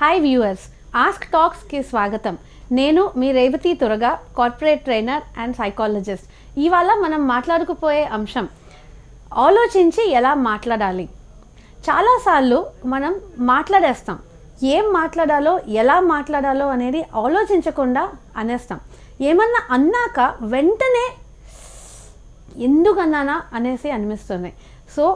Hi viewers ask టాక్స్కి స్వాగతం. నేను మీ Revathi Turaga corporate trainer and psychologist ఇవాళ మనం మాట్లాడుకుపోయే అంశం ఆలోచించి ఎలా మాట్లాడాలి? చాలాసార్లు మనం మాట్లాడేస్తాం. ఏం మాట్లాడాలో ఎలా మాట్లాడాలో అనేది ఆలోచించకుండా అనేస్తాం. ఏమన్నా అన్నాక వెంటనే ఎందుకన్నానా అనేసి అనిపిస్తుంది. సో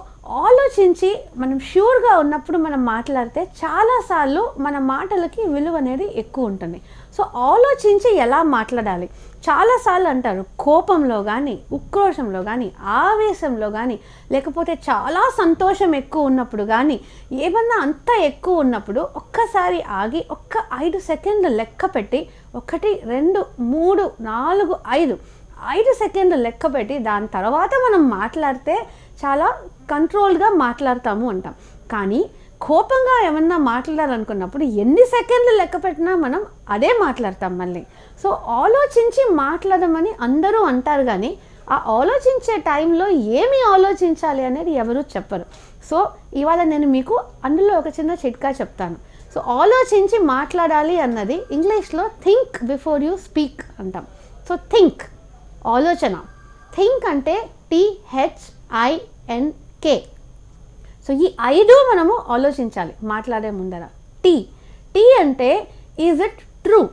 ఆలోచించి మనం ష్యూర్గా ఉన్నప్పుడు మనం మాట్లాడితే చాలాసార్లు మన మాటలకి విలువ అనేది ఎక్కువ ఉంటుంది. సో ఆలోచించి ఎలా మాట్లాడాలి? చాలాసార్లు అంటారు కోపంలో కానీ ఉక్రోషంలో కానీ ఆవేశంలో కానీ లేకపోతే చాలా సంతోషం ఎక్కువ ఉన్నప్పుడు కానీ ఏమన్నా అంత ఎక్కువ ఉన్నప్పుడు ఒక్కసారి ఆగి ఒక్క ఐదు సెకండ్లు లెక్క పెట్టి ఒకటి రెండు మూడు నాలుగు ఐదు ఐదు సెకండ్లు లెక్క పెట్టి దాని తర్వాత మనం మాట్లాడితే చాలా కంట్రోల్గా మాట్లాడతాము అంటాం. కానీ కోపంగా ఏమన్నా మాట్లాడాలనుకున్నప్పుడు ఎన్ని సెకండ్లు లెక్క పెట్టినా మనం అదే మాట్లాడతాం మళ్ళీ. సో ఆలోచించి మాట్లాడమని అందరూ అంటారు కానీ ఆ ఆలోచించే టైంలో ఏమి ఆలోచించాలి అనేది ఎవరు చెప్పరు. సో ఇవాళ నేను మీకు అందులో ఒక చిన్న చిట్కా చెప్తాను. సో ఆలోచించి మాట్లాడాలి అన్నది ఇంగ్లీష్లో థింక్ బిఫోర్ యూ స్పీక్ అంటాం. సో థింక్ ఆలోచన. థింక్ అంటే టీహెచ్ ఐఎన్కే సో ఈ ఐదు మనము ఆలోచించాలి మాట్లాడే ముందర. టీ టీ అంటే ఈజ్ ఇట్ ట్రూ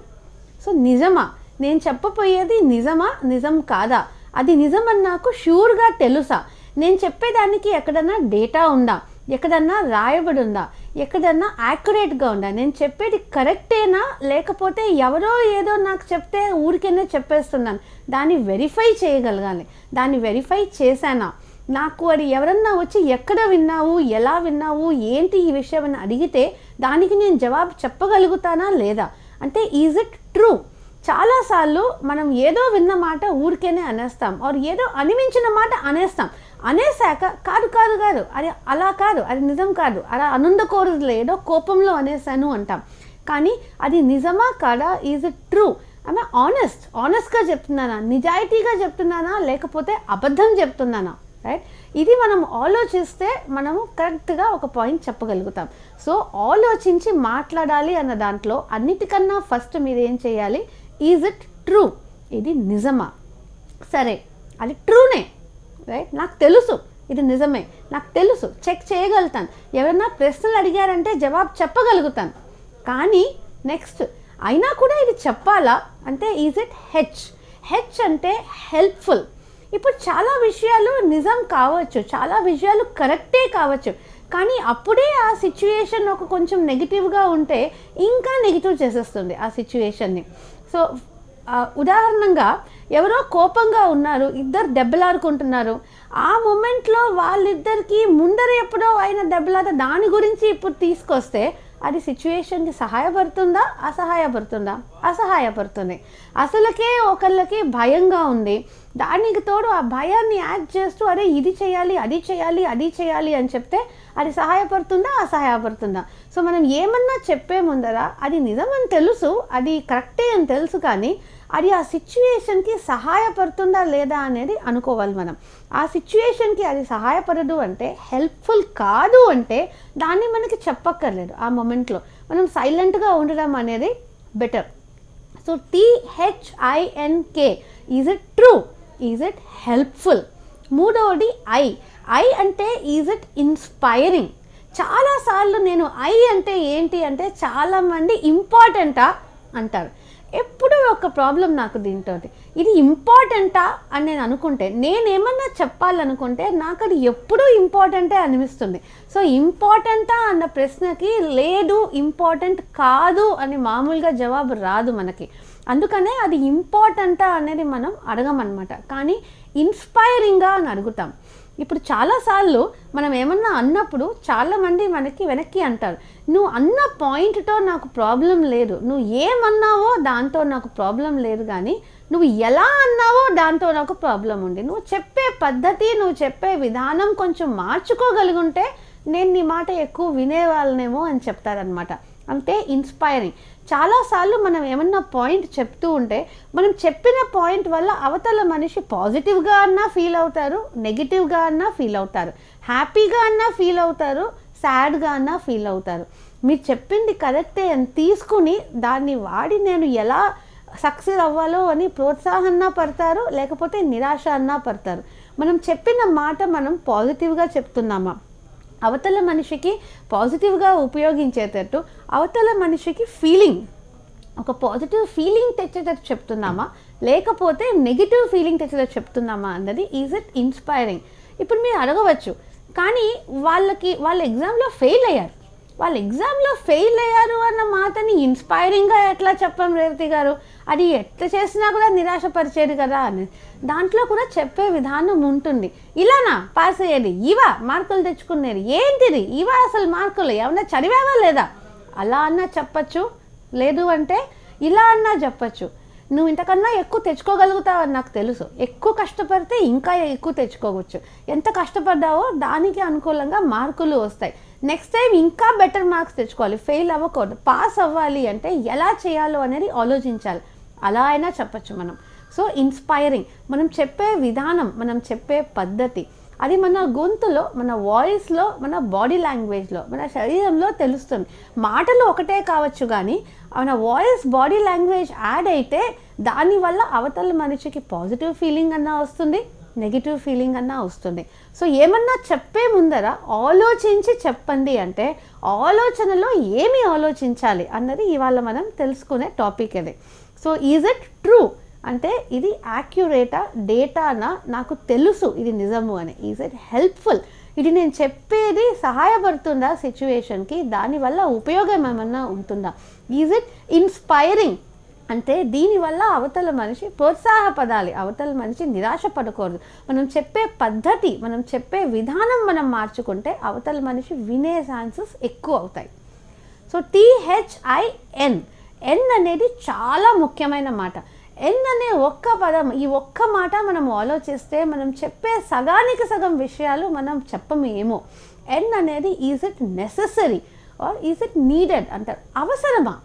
సో నిజమా? నేను చెప్పబోయేది నిజమా? నిజం కాదా? అది నిజమని నాకు షూర్గా తెలుసా? నేను చెప్పేదానికి ఎక్కడన్నా డేటా ఉందా? ఎక్కడన్నా రాయబడి ఉందా? ఎక్కడన్నా యాక్యురేట్గా ఉందా? నేను చెప్పేది కరెక్టేనా లేకపోతే ఎవరో ఏదో నాకు చెప్తే ఊరికేనే చెప్పేస్తున్నాను. దాన్ని వెరిఫై చేయగలగాలి. దాన్ని వెరిఫై చేశానా? నాకు అది ఎవరన్నా వచ్చి ఎక్కడ విన్నావు ఎలా విన్నావు ఏంటి ఈ విషయం అని అడిగితే దానికి నేను జవాబు చెప్పగలుగుతానా లేదా? అంటే ఈజ్ ఇట్ ట్రూ చాలాసార్లు మనం ఏదో విన్న మాట ఊరికేనే అనేస్తాం. ఆర్ ఏదో అనిమించిన మాట అనేస్తాం. అనేసాక కాదు కాదు కాదు. అది అలా కాదు. అది నిజం కాదు. అలా అనుండకూడదులే ఏదో కోపంలో అనేసాను అంటాం. కానీ అది నిజమా కాదా? ఈజ్ ఇట్ ట్రూ ఆమె ఆనెస్ట్ ఆనెస్ట్గా చెప్తున్నానా? నిజాయితీగా చెప్తున్నానా? లేకపోతే అబద్ధం చెప్తున్నానా? రైట్ ఇది మనం ఆలోచిస్తే మనము కరెక్ట్గా ఒక పాయింట్ చెప్పగలుగుతాం. సో ఆలోచించి మాట్లాడాలి అన్న దాంట్లో అన్నిటికన్నా ఫస్ట్ మీరు ఏం చేయాలి? ఈజ్ ఇట్ ట్రూ ఇది నిజమా? సరే అది ట్రూనే రైట్ నాకు తెలుసు ఇది నిజమే. నాకు తెలుసు చెక్ చేయగలుగుతాను. ఎవరన్నా ప్రశ్నలు అడిగారంటే జవాబు చెప్పగలుగుతాను. కానీ నెక్స్ట్ అయినా కూడా ఇది చెప్పాలా? అంటే ఈజ్ ఇట్ హెచ్ హెచ్ అంటే హెల్ప్ఫుల్ ఇప్పుడు చాలా విషయాలు నిజం కావచ్చు చాలా విషయాలు కరెక్టే కావచ్చు. కానీ అప్పుడే ఆ సిచ్యుయేషన్ ఒక కొంచెం నెగిటివ్గా ఉంటే ఇంకా నెగిటివ్ చేసేస్తుంది ఆ సిచ్యుయేషన్ని సో ఉదాహరణంగా ఎవరో కోపంగా ఉన్నారు ఇద్దరు దెబ్బలాడుకుంటున్నారు. ఆ మూమెంట్లో వాళ్ళిద్దరికీ ముందర ఎప్పుడో అయిన దెబ్బలాట దాని గురించి ఇప్పుడు తీసుకొస్తే అది సిచ్యువేషన్కి సహాయపడుతుందా? అసహాయపడుతుందా? అసహాయపడుతుంది. అసలుకే ఒకళ్ళకి భయంగా ఉంది. దానికి తోడు ఆ భయాన్ని యాడ్ చేస్తూ అరే ఇది చేయాలి అది చేయాలి అది చేయాలి అని చెప్తే అది సహాయపడుతుందా? అసహాయపడుతుందా? సో మనం ఏమన్నా చెప్పే ముందర అది నిజమని తెలుసు అది కరెక్టే అని తెలుసు కానీ అది ఆ సిచ్యువేషన్కి సహాయపడుతుందా లేదా అనేది అనుకోవాలి మనం. ఆ సిచ్యువేషన్కి అది సహాయపడదు అంటే హెల్ప్ఫుల్ కాదు అంటే దాన్ని మనకి చెప్పక్కర్లేదు ఆ మొమెంట్లో. మనం సైలెంట్గా ఉండడం అనేది better. So THINK is it true? Is it helpful? మూడవది ఐ. ఐ అంటే ఈజ్ ఇట్ ఇన్స్పైరింగ్. చాలాసార్లు నేను ఐ అంటే ఏంటి అంటే చాలామంది ఇంపార్టెంటా అంటారు. ఎప్పుడూ ఒక ప్రాబ్లం నాకు దీంతో ఇది ఇంపార్టెంటా అని నేను అనుకుంటే నేనేమన్నా చెప్పాలనుకుంటే నాకు అది ఎప్పుడూ ఇంపార్టెంటే అనిపిస్తుంది. సో ఇంపార్టెంటా అన్న ప్రశ్నకి లేదు ఇంపార్టెంట్ కాదు అని మామూలుగా జవాబు రాదు మనకి. అందుకనే అది ఇంపార్టెంటా అనేది మనం అడగమన్నమాట. కానీ ఇన్స్పైరింగ్గా అని అడుగుతాం. ఇప్పుడు చాలాసార్లు మనం ఏమన్నా అన్నప్పుడు చాలామంది మనకి వెనక్కి అంటారు నువ్వు అన్న పాయింట్తో నాకు ప్రాబ్లం లేదు నువ్వు ఏమన్నావో దాంతో నాకు ప్రాబ్లం లేదు కానీ నువ్వు ఎలా అన్నావో దాంతో నాకు ప్రాబ్లం ఉంది. నువ్వు చెప్పే పద్ధతి నువ్వు చెప్పే విధానం కొంచెం మార్చుకోగలిగుంటే నేను నీ మాట ఎక్కువ వినేవాళ్ళనేమో అని చెప్తారనమాట అంటే ఇన్స్పైరింగ్ చాలాసార్లు మనం ఏమన్నా పాయింట్ చెప్తూ ఉంటే మనం చెప్పిన పాయింట్ వల్ల అవతల మనిషి పాజిటివ్గా అన్నా ఫీల్ అవుతారు నెగిటివ్గా అన్నా ఫీల్ అవుతారు. హ్యాపీగా అన్నా ఫీల్ అవుతారు సాడ్గా అన్నా ఫీల్ అవుతారు. మీరు చెప్పింది కరెక్టే అని తీసుకుని దాన్ని వాడి నేను ఎలా సక్సెస్ అవ్వాలో అని ప్రోత్సాహన్నా పడతారు లేకపోతే నిరాశ అన్నా పడతారు. మనం చెప్పిన మాట మనం పాజిటివ్గా చెప్తున్నామా? అవతల మనిషికి పాజిటివ్గా ఉపయోగించేటట్టు అవతల మనిషికి ఫీలింగ్ ఒక పాజిటివ్ ఫీలింగ్ తెచ్చేటట్టు చెప్తున్నామా? లేకపోతే నెగిటివ్ ఫీలింగ్ తెచ్చేటట్టు చెప్తున్నామా అన్నది ఈజ్ ఇట్ ఇన్స్పైరింగ్. ఇప్పుడు మీరు అడగవచ్చు. కానీ వాళ్ళకి వాళ్ళ ఎగ్జామ్లో ఫెయిల్ అయ్యారు. వాళ్ళు ఎగ్జామ్లో ఫెయిల్ అయ్యారు అన్న మాటని ఇన్స్పైరింగ్గా ఎట్లా చెప్పాం రేవతి గారు? అది ఎట్లా చేసినా కూడా నిరాశపరిచేది కదా అని. దాంట్లో కూడా చెప్పే విధానం ఉంటుంది. ఇలానా? పాస్ అయ్యేది. ఇవా? మార్కులు తెచ్చుకునేది. ఏంటిది? ఇవా అసలు మార్కులు? ఏమన్నా చదివావా లేదా? అలా అన్నా చెప్పచ్చు. లేదు అంటే ఇలా అన్నా చెప్పచ్చు. నువ్వు ఇంతకన్నా ఎక్కువ తెచ్చుకోగలుగుతావని నాకు తెలుసు. ఎక్కువ కష్టపడితే ఇంకా ఎక్కువ తెచ్చుకోవచ్చు. ఎంత కష్టపడ్డావో దానికి అనుకూలంగా మార్కులు వస్తాయి. నెక్స్ట్ టైం ఇంకా బెటర్ మార్క్స్ తెచ్చుకోవాలి. ఫెయిల్ అవ్వకూడదు. పాస్ అవ్వాలి అంటే ఎలా చేయాలో అనేది ఆలోచించాలి. అలా అయినా చెప్పచ్చు మనం. సో ఇన్స్పైరింగ్ మనం చెప్పే విధానం మనం చెప్పే పద్ధతి అది మన గొంతులో మన వాయిస్లో మన బాడీ లాంగ్వేజ్లో మన శరీరంలో తెలుస్తుంది. మాటలు ఒకటే కావచ్చు కానీ మన వాయిస్ బాడీ లాంగ్వేజ్ యాడ్ అయితే దానివల్ల అవతల మనిషికి పాజిటివ్ ఫీలింగ్ అన్నా వస్తుంది. నెగిటివ్ ఫీలింగ్ అన్నా వస్తుంది. సో ఏమన్నా చెప్పే ముందర ఆలోచించి చెప్పండి అంటే ఆలోచనలో ఏమి ఆలోచించాలి అన్నది ఇవాళ మనం తెలుసుకునే టాపిక్ అది సో ఈజ్ ఇట్ ట్రూ అంటే ఇది యాక్యురేటా డేటానా నాకు తెలుసు ఇది నిజము అని. ఈజ్ ఇట్ హెల్ప్ఫుల్ ఇది నేను చెప్పేది సహాయపడుతుందా సిచ్యువేషన్కి దానివల్ల ఉపయోగం ఏమన్నా ఉంటుందా? ఈజ్ ఇట్ ఇన్స్పైరింగ్ అంటే దీనివల్ల అవతల మనిషి ప్రోత్సాహపడాలి అవతల మనిషి నిరాశ పడకూడదు మనం చెప్పే పద్ధతి మనం చెప్పే విధానం మనం మార్చుకుంటే అవతల మనిషి వినే ఛాన్సెస్ ఎక్కువ అవుతాయి. So THIN N. అనేది చాలా ముఖ్యమైన మాట. ఎన్ అనే ఒక్క పదం ఈ ఒక్క మాట మనం ఆలోచిస్తే మనం చెప్పే సగానికి సగం విషయాలు మనం చెప్పమేమో. ఎన్ అనేది is it necessary or is it needed అంటారు అవసరమా?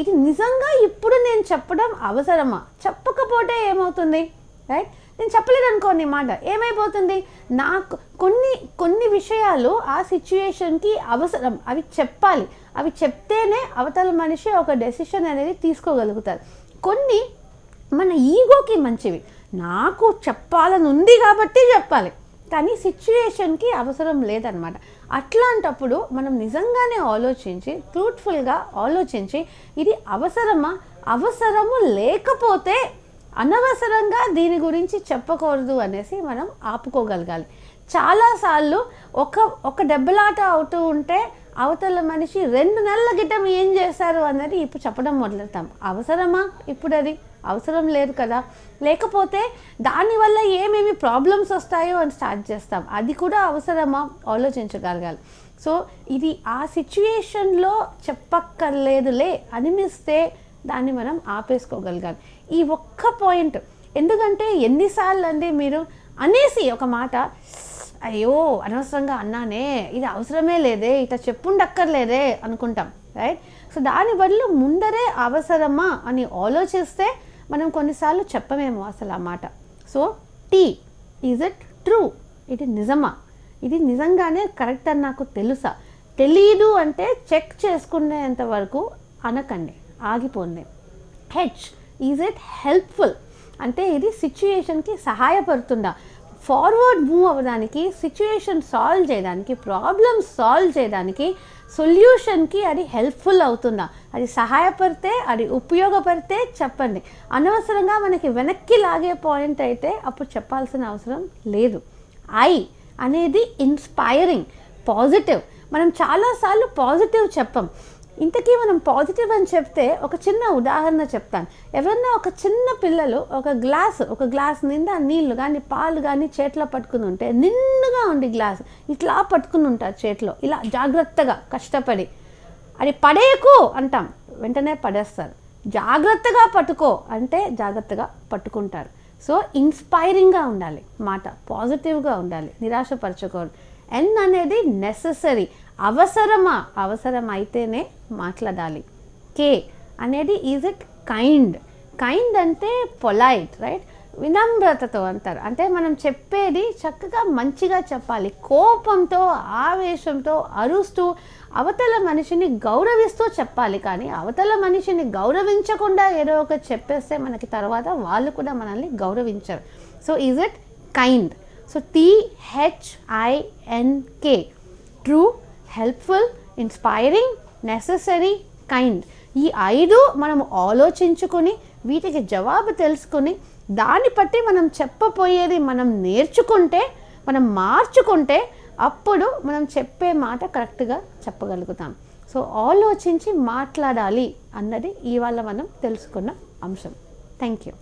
ఇది నిజంగా ఇప్పుడు నేను చెప్పడం అవసరమా? చెప్పకపోతే ఏమవుతుంది? రైట్ నేను చెప్పలేదు అనుకోండి మాట. ఏమైపోతుంది? నాకు కొన్ని కొన్ని విషయాలు ఆ సిచ్యుయేషన్కి అవసరం. అవి చెప్పాలి. అవి చెప్తేనే అవతల మనిషి ఒక డెసిషన్ అనేది తీసుకోగలుగుతారు కొన్ని మన ఈగోకి మంచివి. నాకు చెప్పాలని ఉంది కాబట్టి చెప్పాలి. కానీ సిచ్యుయేషన్కి అవసరం లేదనమాట. అట్లాంటప్పుడు మనం నిజంగానే ఆలోచించి ట్రూత్ఫుల్గా ఆలోచించి ఇది అవసరమా? అవసరము లేకపోతే అనవసరంగా దీని గురించి చెప్పకూడదు అనేసి మనం ఆపుకోగలగాలి. చాలాసార్లు ఒక ఒక దెబ్బలాట అవుతూ ఉంటే అవతల మనిషి రెండు నెలల క్రితం ఏం చేశారు అన్నది ఇప్పుడు చెప్పడం మొదలెడతాం. అవసరమా? ఇప్పుడు అది అవసరం లేదు కదా. లేకపోతే దానివల్ల ఏమేమి ప్రాబ్లమ్స్ వస్తాయో అని స్టార్ట్ చేస్తాం. అది కూడా అవసరమా? ఆలోచించగలగాలి. సో ఇది ఆ సిచ్యుయేషన్లో చెప్పక్కర్లేదులే అనిపిస్తే దాన్ని మనం ఆపేసుకోగలగాలి. ఈ ఒక్క పాయింట్ ఎందుకంటే ఎన్నిసార్లు అండి మీరు అనేసి ఒక మాట అయ్యో అనవసరంగా అన్నానే ఇది అవసరమే లేదే ఇట్లా చెప్పుండక్కర్లేదే అనుకుంటాం రైట్ సో దాని బదులు ముందరే అవసరమా అని ఆలోచిస్తే మనం కొన్నిసార్లు చెప్పమేమో అసలు ఆ మాట. So T is it true ఇది నిజమా? ఇది నిజంగానే కరెక్ట్ అని నాకు తెలుసా? తెలీదు అంటే చెక్ చేసుకునేంత వరకు అనకండి ఆగిపోండి. హెచ్ ఈజ్ ఇట్ హెల్ప్ఫుల్ అంటే ఇది సిచ్యుయేషన్కి సహాయపడుతుందా? ఫార్వర్డ్ మూవ్ అవ్వడానికి సిచ్యుయేషన్ సాల్వ్ చేయడానికి ప్రాబ్లమ్ సాల్వ్ చేయడానికి సొల్యూషన్కి అది హెల్ప్ఫుల్ అవుతుందా? అది సహాయపడితే అది ఉపయోగపడితే చెప్పండి. అనవసరంగా మనకి వెనక్కి లాగే పాయింట్ అయితే అప్పుడు చెప్పాల్సిన అవసరం లేదు. ఐ అనేది ఇన్స్పైరింగ్ పాజిటివ్. మనం చాలాసార్లు పాజిటివ్ చెప్పం. ఇంతకీ మనం పాజిటివ్ అని చెప్తే ఒక చిన్న ఉదాహరణ చెప్తాను. ఎవరన్నా ఒక చిన్న పిల్లలు ఒక గ్లాస్ ఒక గ్లాస్ నిండా నీళ్ళు కానీ పాలు కానీ చేతిలో పట్టుకుని ఉంటే నిండుగా ఉండి గ్లాస్ ఇట్లా పట్టుకుని ఉంటారు చేతిలో. ఇలా జాగ్రత్తగా కష్టపడి. అది పడేయకు అంటాం. వెంటనే పడేస్తారు. జాగ్రత్తగా పట్టుకో అంటే జాగ్రత్తగా పట్టుకుంటారు. సో ఇన్స్పైరింగ్గా ఉండాలి. మాట పాజిటివ్గా ఉండాలి. నిరాశపరచకూడదు. ఎన్ అనేది నెససరీ అవసరమా? అవసరం అయితేనే మాట్లాడాలి. కే అనేది ఈజ్ ఇట్ కైండ్ కైండ్ అంటే పొలైట్ రైట్ వినమ్రతతో అంటారు. అంటే మనం చెప్పేది చక్కగా మంచిగా చెప్పాలి. కోపంతో ఆవేశంతో అరుస్తూ అవతల మనిషిని గౌరవిస్తూ చెప్పాలి కానీ అవతల మనిషిని గౌరవించకుండా ఏదో ఒకటి చెప్పేస్తే మనకి తర్వాత వాళ్ళు కూడా మనల్ని గౌరవించరు. So is it kind so THINK true helpful inspiring necessary kind ఈ ఐదు మనం ఆలోచించుకొని వీటికి జవాబు తెలుసుకొని దాన్ని బట్టి మనం చెప్పబోయేది మనం నేర్చుకుంటే మనం మార్చుకుంటే అప్పుడు మనం చెప్పే మాట కరెక్ట్గా చెప్పగలుగుతాం. సో ఆలోచించి మాట్లాడాలి అన్నది ఇవాళ మనం తెలుసుకున్న అంశం. Thank you